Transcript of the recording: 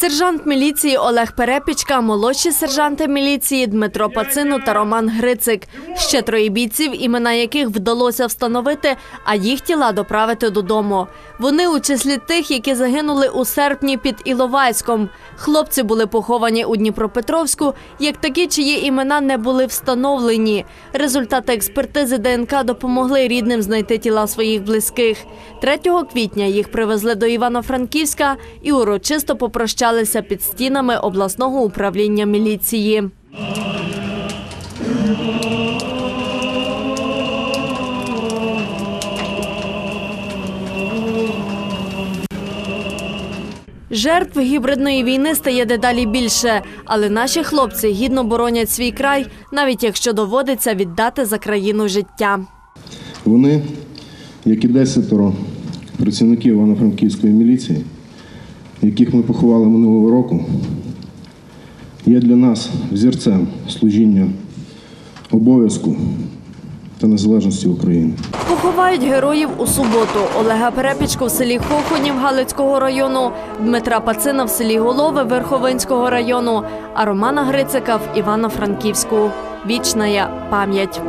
Сержант міліції Олег Перепічка, молодші сержанти міліції Дмитро Пацину та Роман Грицик. Ще троє бійців, імена яких вдалося встановити, а їх тіла доправити додому. Вони у числі тих, які загинули у серпні під Іловайськом. Хлопці були поховані у Дніпропетровську, як такі, чиї імена не були встановлені. Результати експертизи ДНК допомогли рідним знайти тіла своїх близьких. 3 квітня їх привезли до Івано-Франківська і урочисто попрощалися під стінами обласного управління міліції. Жертв гібридної війни стає дедалі більше, але наші хлопці гідно боронять свій край, навіть якщо доводиться віддати за країну життя. Вони, як і десятеро працівників Івано-Франківської міліції, яких ми поховали минулого року, є для нас взірцем служіння обов'язку та незалежності України. Поховають героїв у суботу. Олега Перепічко в селі Хохонів Галицького району, Дмитра Пацина в селі Голови Верховинського району, а Романа Грицика в Івано-Франківську. Вічна пам'ять.